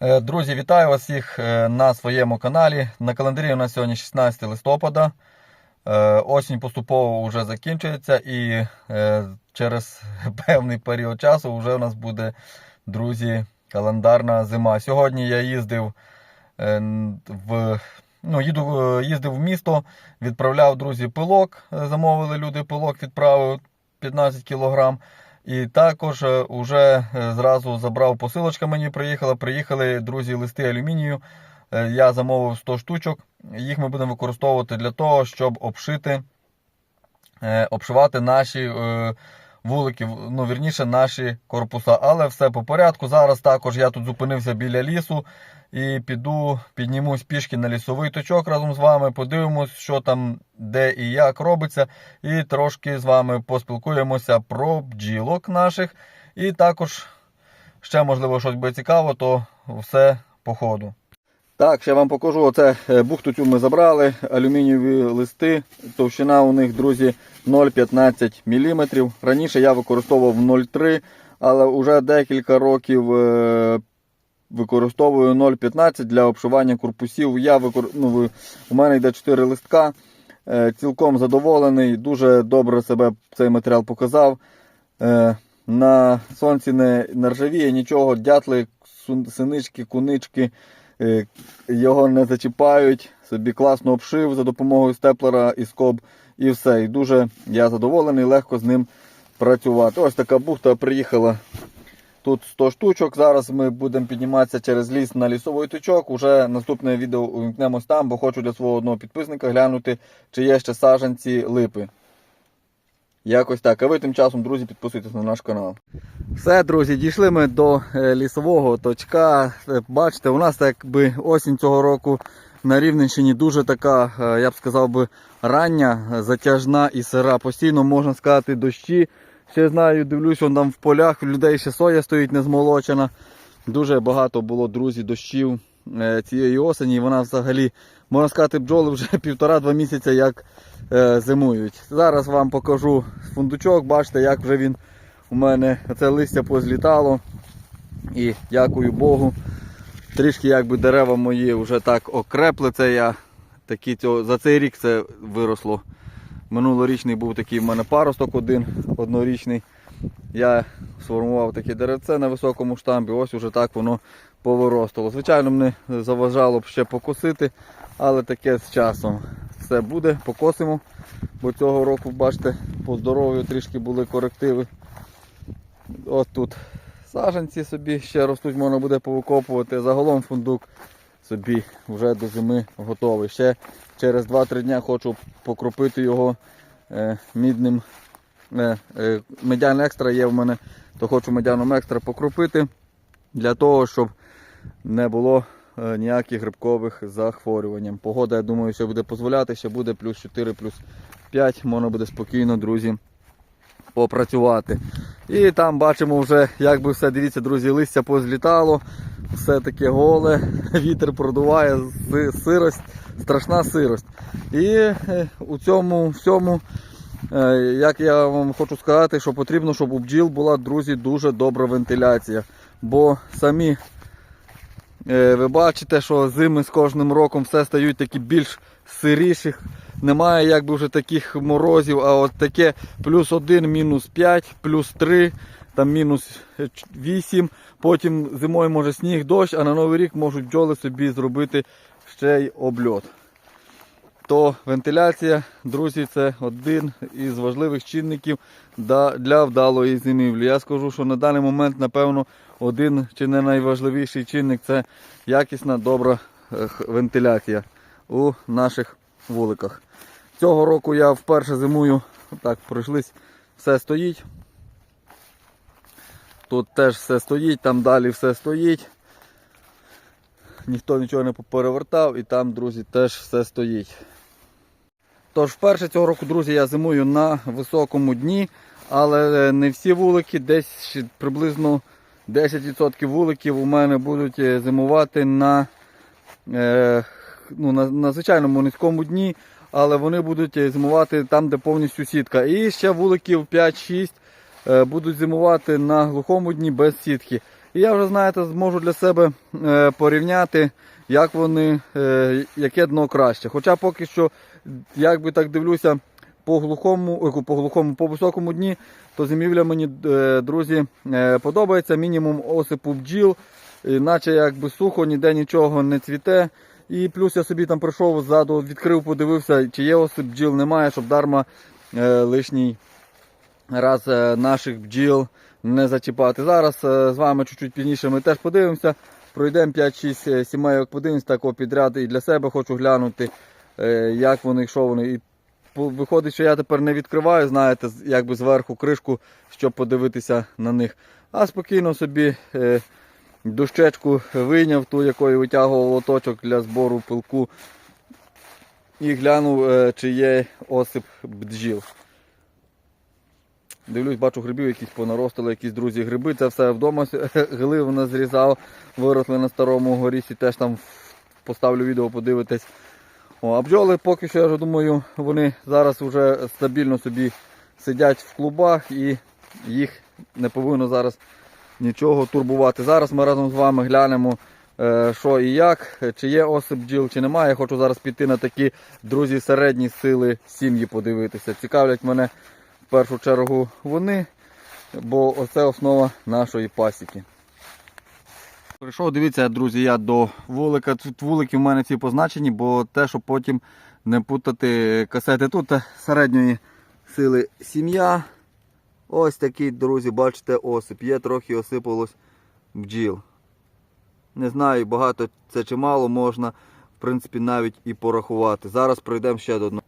Е, Друзі, вітаю вас всіх е, на своєму каналі. На календарі у нас сьогодні 16 листопада. Е, Осінь поступово вже закінчується і через певний період часу вже у нас буде, друзі, календарна зима.Сьогодні я їздив в. Ну, їду, їздив в місто, відправляв друзі пилок. Замовили люди пилок, відправив 15 кілограм. І також е, уже е, зразу забрав посилочка мені приїхала. Приїхали, друзі, листи алюмінію. Е, Я замовив 100 штучок. Їх ми будемо використовувати для того, щоб обшити, е, обшивати наші вулики, ну, вірніше, наші корпуса. Але все по порядку. Зараз також я тут зупинився біля лісу і піду, піднімусь пішки на лісовий точок разом з вами. Подивимось, що там, де і як робиться. І трошки з вами поспілкуємося про бджілок наших. І також ще, можливо, щось буде цікаво, то все по ходу. Так, ще вам покажу. Оце е, бухту цю ми забрали, алюмінієві листи. Товщина у них, друзі, 0,15 мм. Раніше я використовував 0,3 але вже декілька років е, використовую 0,15 для обшивання корпусів. Я викор... ну, у мене йде 4 листка. Е, Цілком задоволений, дуже добре себе цей матеріал показав. На сонці не, не ржавіє нічого, дятли, синички, кунички його не зачіпають. Собі класно обшив за допомогою степлера і скоб і все. І дуже я задоволений, легко з ним працювати. Ось така бухта приїхала. Тут 100 штучок. Зараз ми будемо підніматися через ліс на лісовий точок. Уже наступне відео увімкнемось там, бо хочу для свого одного підписника глянути, чи є ще саджанці липи. Якось так. А ви тим часом, друзі, підписуйтесь на наш канал. Все, друзі, дійшли ми до е, лісового точка. Е, Бачите, у нас так осінь цього року на Рівненщині дуже така, е, я б сказав би, рання, затяжна і сира. Постійно можна сказати дощі. Ще знаю, дивлюсь, вон там в полях у людей ще соя стоїть не змолочена. Дуже багато було, друзі, дощів цієї осені. Вона взагалі, можна сказати, бджоли вже півтора-два місяця як е, зимують. Зараз вам покажу фундучок, бачите, як вже він у мене це листя позлітало. І дякую Богу. Трішки якби дерева мої вже так окрепли. Це я такі цього, за цей рік це виросло. Минулорічний був такий в мене паросток один однорічний. Я сформував таке деревце на високому штамбі, ось уже так воно повиростало. Звичайно, мене заважало б ще покосити, але таке з часом все буде, покосимо. Бо цього року, бачите, по здоров'ю трішки були корективи. От тут саженці собі ще ростуть, можна буде повикопувати. Загалом фундук собі вже до зими готовий. Ще через 2-3 дня хочу покропити його е, мідним. Е, е, медян екстра є в мене, то хочу медяном екстра покропити для того, щоб не було е, ніяких грибкових захворювань. Погода, я думаю, що буде дозволяти, ще буде плюс 4, плюс 5, можна буде спокійно, друзі, попрацювати. І там бачимо вже, як би все, дивіться, друзі, листя позлітало, все таке голе, вітер продуває, сирость, страшна сирость. І е, у цьому всьому, е, як я вам хочу сказати, що потрібно, щоб у бджіл була, друзі, дуже добра вентиляція. Бо самі ви бачите, що зими з кожним роком все стають такі більш сиріших. Немає якби вже таких морозів, а от таке плюс 1, мінус 5, плюс 3, там мінус 8. Потім зимою може сніг, дощ, а на новий рік можуть бджоли собі зробити ще й обльот. То вентиляція, друзі, це один із важливих чинників для вдалої зимівлі. Я скажу, що на даний момент, напевно, один чи не найважливіший чинник це якісна добра е, вентиляція у наших вуликах. Цього року я вперше зимую, так, пройшлись, все стоїть. Тут теж все стоїть, там далі все стоїть. Ніхто нічого не перевертав і там, друзі, теж все стоїть. Тож, вперше цього року, друзі, я зимую на високому дні, але не всі вулики, десь приблизно 10% вуликів у мене будуть е, зимувати на, е, ну, на, на звичайному низькому дні, але вони будуть е, зимувати там, де повністю сітка. І ще вуликів 5-6 е, будуть зимувати на глухому дні без сітки. І я вже, знаєте, зможу для себе е, порівняти, як вони, е, яке дно краще. Хоча поки що, як би так дивлюся, по глухому, по глухому, по високому дні, то зимівля мені, е, друзі, подобається. Мінімум осипу бджіл, іначе якби сухо, ніде нічого не цвіте. І плюс я собі там прийшов ззаду, відкрив, подивився, чи є осип бджіл, немає, щоб дарма лишній раз наших бджіл не зачіпати. Зараз е, з вами чуть-чуть пізніше ми теж подивимося. Пройдемо 5-6 е, сімейок, подивимося такого підряд і для себе хочу глянути, е, як вони, що вони. І виходить, що я тепер не відкриваю, знаєте, якби зверху кришку, щоб подивитися на них. А спокійно собі дощечку вийняв, ту, якою витягував лоточок для збору пилку. І глянув, чи є осип бджіл. Дивлюсь, бачу грибів, якісь понаростили, якісь друзі гриби. Це все вдома глив назрізав, виросли на старому горісі, теж там поставлю відео, подивитись. О, а бджоли поки що, я вже думаю, вони зараз вже стабільно собі сидять в клубах і їх не повинно зараз нічого турбувати. Зараз ми разом з вами глянемо, е, що і як, чи є осип бджіл, чи немає. Я хочу зараз піти на такі друзі середні сили сім'ї подивитися. Цікавлять мене в першу чергу вони, бо оце основа нашої пасіки. Прийшов, дивіться, друзі, я до вулика. Тут вулики в мене ці позначені, бо те, щоб потім не путати касети. Тут середньої сили сім'я. Ось такий, друзі, бачите, осип. Є трохи осипалось бджіл. Не знаю, багато це чи мало можна, в принципі, навіть і порахувати. Зараз пройдемо ще до одного.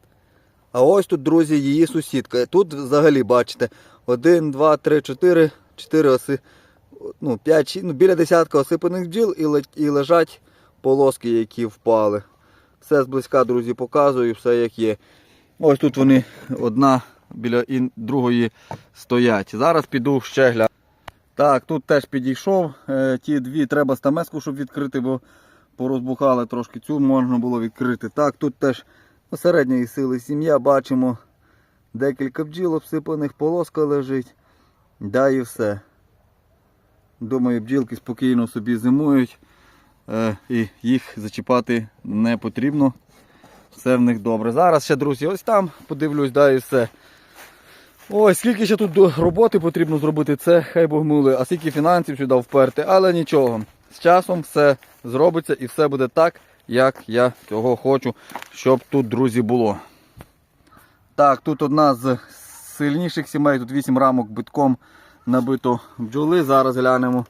А ось тут, друзі, її сусідка. Тут взагалі, бачите, 1, 2, 3, 4, 4 оси, ну, 5, ну, біля десятка осипаних бджіл і, і лежать полоски, які впали. Все зблизька, друзі, показую, все як є. Ось тут вони одна біля другої стоять. Зараз піду ще гляну. Так, тут теж підійшов. Е, ті дві треба стамеску, щоб відкрити, бо порозбухали трошки цю можна було відкрити. Так, тут теж середньої сили сім'я бачимо. Декілька бджіл обсипаних, полоска лежить. Да і все. Думаю, бджілки спокійно собі зимують. Е, і їх зачіпати не потрібно. Все в них добре. Зараз ще, друзі, ось там подивлюсь, да і все. Ой, скільки ще тут роботи потрібно зробити, це хай Бог милує, а скільки фінансів сюди вперти, але нічого. З часом все зробиться і все буде так, як я цього хочу, щоб тут, друзі, було. Так, тут одна з сильніших сімей, тут 8 рамок битком набито бджоли. Зараз глянемо,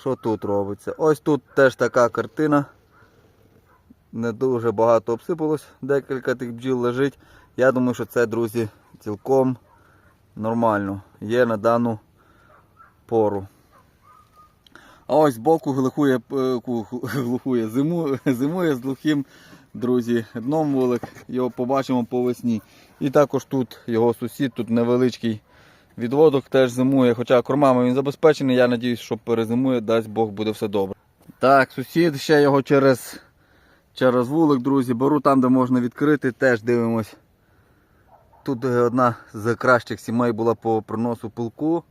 що тут робиться. Ось тут теж така картина. Не дуже багато обсипалось, декілька тих бджіл лежить. Я думаю, що це, друзі, цілком нормально. Є на дану пору. А ось збоку глухує, е, глухує зиму, зимує з глухим, друзі, дном вулик. Його побачимо по весні. І також тут його сусід, тут невеличкий відводок теж зимує. Хоча кормами він забезпечений, я сподіваюся, що перезимує, дасть Бог, буде все добре. Так, сусід ще його через, через вулик, друзі. Беру там, де можна відкрити, теж дивимось. Тут е, одна з кращих сімей була по приносу пилку.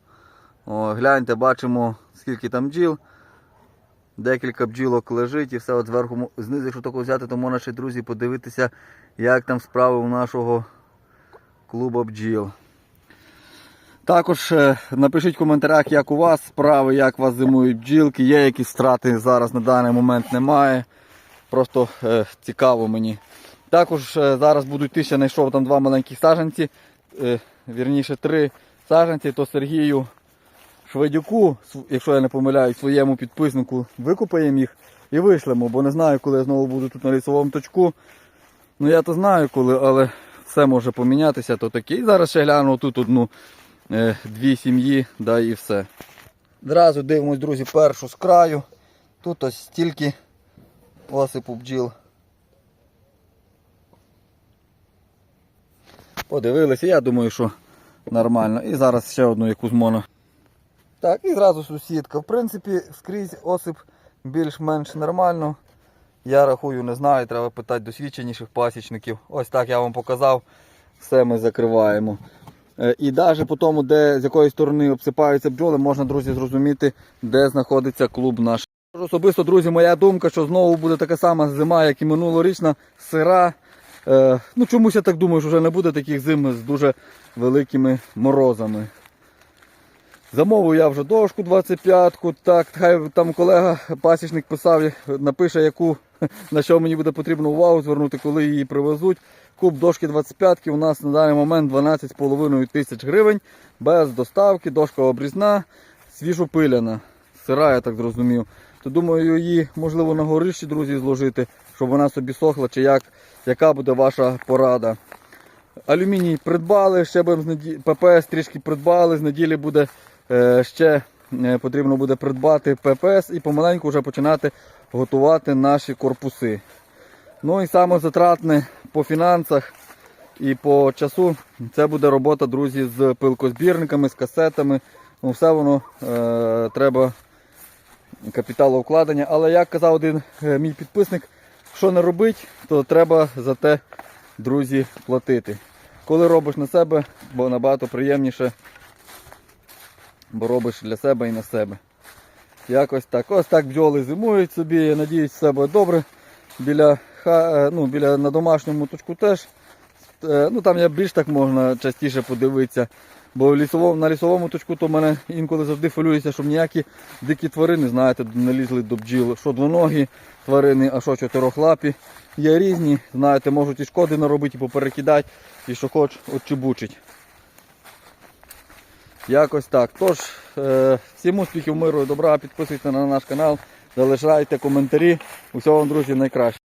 О, гляньте, бачимо, скільки там бджіл. Декілька бджілок лежить і все от зверху, знизу, якщо тако взяти, то можна друзі, подивитися, як там справи у нашого клубу бджіл. Також е, напишіть в коментарях, як у вас справи, як у вас зимують бджілки, є якісь страти зараз на даний момент немає. Просто е, цікаво мені. Також е, зараз буду йти, ще знайшов там два маленькі саджанці, е, вірніше три саджанці, то Сергію Шведюку, якщо я не помиляюсь, своєму підписнику викупаємо їх і вишлемо, бо не знаю, коли я знову буду тут на лісовому точку. Ну я то знаю коли, але все може помінятися, то таке. І зараз ще гляну тут одну, е, дві сім'ї, да і все. Зразу дивимось, друзі, першу з краю. Тут ось стільки осипу бджіл. Подивилися, я думаю, що нормально. І зараз ще одну якусь моно. Так, і зразу сусідка. В принципі, скрізь осип більш-менш нормально. Я рахую, не знаю, треба питати досвідченіших пасічників. Ось так я вам показав. Все ми закриваємо. Е, І навіть по тому, де з якої сторони обсипаються бджоли, можна, друзі, зрозуміти, де знаходиться клуб наш. Особисто, друзі, моя думка, що знову буде така сама зима, як і минулорічна, сира. Е, ну чомусь я так думаю, що вже не буде таких зим з дуже великими морозами. Замовив я вже дошку 25-ку. Так, хай там колега пасічник писав, напише, яку на що мені буде потрібно увагу звернути, коли її привезуть. Куб дошки 25 у нас на даний момент 12,5 тисяч гривень без доставки, дошка обрізна, свіжопиляна. Сира, я так зрозумів. То думаю, її можливо на горищі, друзі, зложити, щоб вона собі сохла, чи як, яка буде ваша порада. Алюміній придбали, ще будемо з неді... ППС трішки придбали, з неділі буде ще е, потрібно буде придбати ППС і помаленьку вже починати готувати наші корпуси. Ну і саме затратне по фінансах і по часу це буде робота, друзі, з пилкозбірниками, з касетами. Ну, все воно е, треба капіталовкладення. Але як казав один е, мій підписник, що не робить, то треба за те, друзі, платити. Коли робиш на себе, бо набагато приємніше, бо робиш для себе і на себе. Якось так. Ось так бджоли зимують собі, я надіюсь, все буде добре. Біля, е, ну, біля на домашньому точку теж. Е, Ну, там я більш так можна частіше подивитися. Бо в лісовому, на лісовому точку то мене інколи завжди хвилюється, щоб ніякі дикі тварини, знаєте, не лізли до бджіл. Що двоногі тварини, а що чотирохлапі. Є різні, знаєте, можуть і шкоди наробити, і поперекидати, і що хоч отчебучить. Якось так. Тож, е, всім успіхів, миру і добра, підписуйтесь на наш канал, залишайте коментарі. Усього вам, друзі, найкраще.